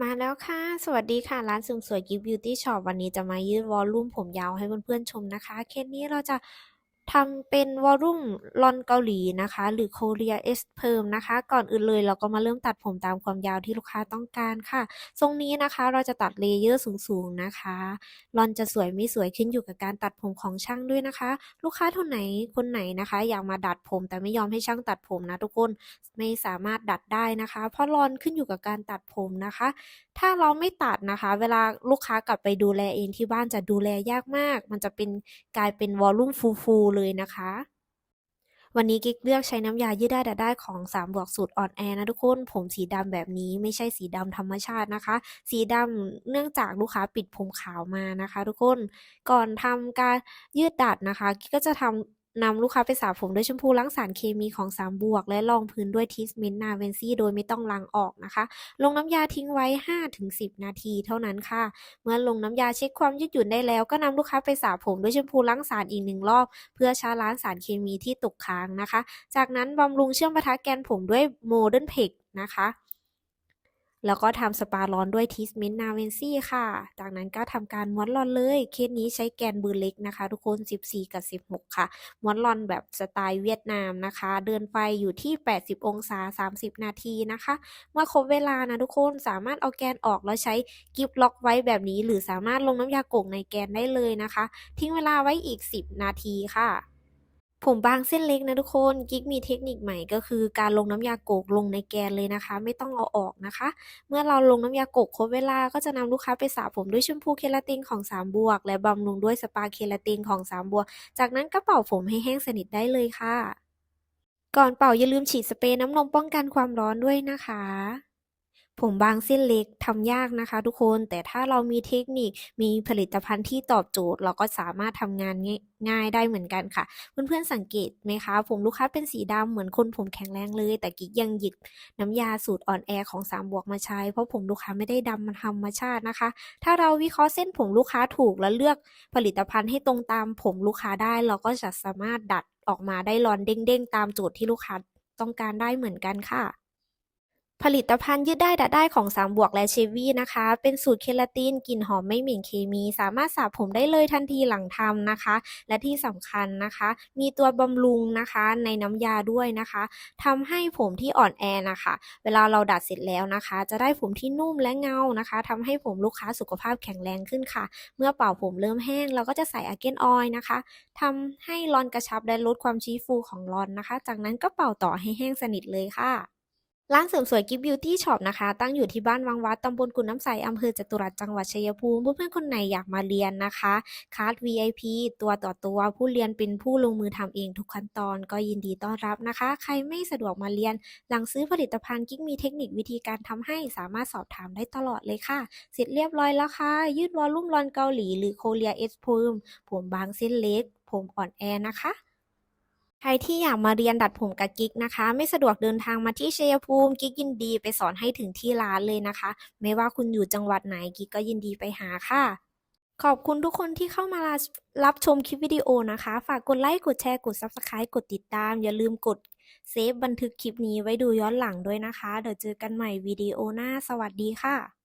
มาแล้วค่ะ สวัสดีค่ะ ร้านเสริมสวยกิฟต์บิวตี้ช็อปวันนี้จะมายืดวอลลุ่มผมยาวให้เพื่อนๆชมนะคะ เคสนี้เราจะ ทำเป็นวอลลุ่มลอนเกาหลีนะคะ หรือ Korea S Perm นะคะ ก่อนอื่นเลยเราก็มาเริ่มตัดผมตามความยาวที่ลูกค้าต้องการค่ะ ทรงนี้นะคะเราจะตัดเลเยอร์สูงๆนะคะลอนจะสวยไม่สวยขึ้นอยู่กับการตัดผมของช่างด้วยนะคะ ลูกค้าท่านไหนคนไหนนะคะ อยากมาดัดผมแต่ไม่ยอมให้ช่างตัดผมนะทุกคนไม่สามารถดัดได้นะคะ เพราะลอนขึ้นอยู่กับการตัดผมนะคะ ถ้าเราไม่ตัดนะคะ เวลาลูกค้ากลับไปดูแลเองที่บ้านจะดูแลยากมาก มันจะเป็นกลายเป็นวอลลุ่มฟูๆเลยนะคะ วันนี้กิ๊กเลือกใช้น้ำยายืดได้ดัดได้ของ3บวกสูตรอ่อนแอนะทุกคน ผมสีดำแบบนี้ไม่ใช่สีดำธรรมชาตินะคะ สีดำเนื่องจากลูกค้าปิดผมขาวมานะคะ ทุกคน ก่อนทำการยืดดัดนะคะกิ๊กก็จะทำ นำลูกค้าไปสระผมด้วยแชมพูล้างสารเคมีของ3บวก และรองพื้นด้วยทรีทเมนต์นาเวนซี่โดยไม่ต้องล้างออกนะคะ ลงน้ำยาทิ้งไว้ 5-10 นาทีเท่านั้นค่ะ เมื่อลงน้ำยาเช็คความยืดหยุ่นได้แล้ว ก็นำลูกค้าไปสระผมด้วยแชมพูล้างสารอีกหนึ่งรอบ เพื่อชะล้างสารเคมีที่ตกค้างนะคะ จากนั้นบำรุงเชื่อมปะทะแกนผมด้วยโมเดิร์นเพกนะคะ แล้วก็ทำสปาร้อนด้วยทีสเมนต์นาเวนซี่ค่ะ จากนั้นก็ทำการม้วนรอนเลย เคสนี้ใช้แกนเบอร์เล็กนะคะ ทุกคน 14 กับ 16 ค่ะ ม้วนรอนแบบสไตล์เวียดนามนะคะ เดินไฟอยู่ที่ 80 องศา 30 นาทีนะคะ เมื่อครบเวลานะทุกคนสามารถเอาแกนออกแล้วใช้กิฟล็อกไว้แบบนี้ หรือสามารถลงน้ำยากกในแกนได้เลยนะคะ ทิ้งเวลาไว้อีก 10 นาทีค่ะ ผมบางเส้นเล็กนะทุกคนกิ๊กมีเทคนิคใหม่ก็คือการลงน้ำยาโกกลงในแกนเลยนะคะ ไม่ต้องเอาออกนะคะ เมื่อเราลงน้ำยาโกกครบเวลาก็จะนำลูกค้าไปสระผมด้วยแชมพูเคราตินของ3บวก และบำรุงด้วยสปาเคราตินของ3บวก จากนั้นก็เป่าผมให้แห้งสนิทได้เลยค่ะ ก่อนเป่าอย่าลืมฉีดสเปรย์น้ำนมป้องกันความร้อนด้วยนะคะ ผมบางเส้นเล็กทำยากนะคะ ทุกคน แต่ถ้าเรามีเทคนิค มีผลิตภัณฑ์ที่ตอบโจทย์ เราก็สามารถทำงานง่ายได้เหมือนกันค่ะ เพื่อนๆสังเกตไหมคะ ผมลูกค้าเป็นสีดำเหมือนคนผมแข็งแรงเลย แต่กิ๊กยังหยิบน้ำยาสูตรอ่อนแอของ3บวกมาใช้ เพราะผมลูกค้าไม่ได้ดำมันธรรมชาตินะคะ ถ้าเราวิเคราะห์เส้นผมลูกค้าถูกและเลือกผลิตภัณฑ์ให้ตรงตามผมลูกค้าได้ เราก็จะสามารถดัดออกมาได้รอนเด้งๆ ตามโจทย์ที่ลูกค้าต้องการได้เหมือนกันค่ะ ผลิตภัณฑ์ยืดได้ดัดได้ของ3บวกและเชวี่นะคะ เป็นสูตรเคราตินกลิ่นหอมไม่เหม็นเคมี สามารถสระผมได้เลยทันทีหลังทำนะคะ และที่สำคัญนะคะ มีตัวบำรุงนะคะในน้ำยาด้วยนะคะทำให้ผมที่อ่อนแอนะคะ เวลาเราดัดเสร็จแล้วนะคะ จะได้ผมที่นุ่มและเงานะคะทำให้ผมลูกค้าสุขภาพแข็งแรงขึ้นค่ะ เมื่อเป่าผมเริ่มแห้ง เราก็จะใส่อาเกนออยล์นะคะทำให้รอนกระชับและลดความชี้ฟูของรอนนะคะ จากนั้นก็เป่าต่อให้แห้งสนิทเลยค่ะ ร้านเสริมสวยกิฟต์บิวตี้ช็อปนะคะ ตั้งอยู่ที่บ้านวังวัดตำบลกุนน้ำใสอำเภอจตุรัสจังหวัดชัยภูมิเพื่อนๆคนไหนอยากมาเรียนนะคะคลาส VIP ตัวต่อตัวผู้เรียนเป็นผู้ลงมือทำเองทุกขั้นตอนก็ยินดีต้อนรับนะคะ ใครไม่สะดวกมาเรียน หลังซื้อผลิตภัณฑ์กิ๊กมีเทคนิควิธีการทำให้สามารถสอบถามได้ตลอดเลยค่ะ เสร็จเรียบร้อยแล้วค่ะ ยืดวอลลุ่มรอนเกาหลี หรือ Korea S Perm ผมบางเส้นเล็ก ผมอ่อนแอนะคะ ใครที่อยากมาเรียนดัดผมกับกิ๊กนะคะ ไม่สะดวกเดินทางมาที่ชัยภูมิกิ๊กยินดีไปสอนให้ถึงที่ร้านเลยนะคะ ไม่ว่าคุณอยู่จังหวัดไหนกิ๊กก็ยินดีไปหาค่ะ ขอบคุณทุกคนที่เข้ามารับชมคลิปวิดีโอนะคะ ฝากกดไลค์กดแชร์กด Subscribe กดติดตาม อย่าลืมกดเซฟบันทึกคลิปนี้ไว้ดูย้อนหลังด้วยนะคะ เดี๋ยวเจอกันใหม่วิดีโอหน้าสวัสดีค่ะ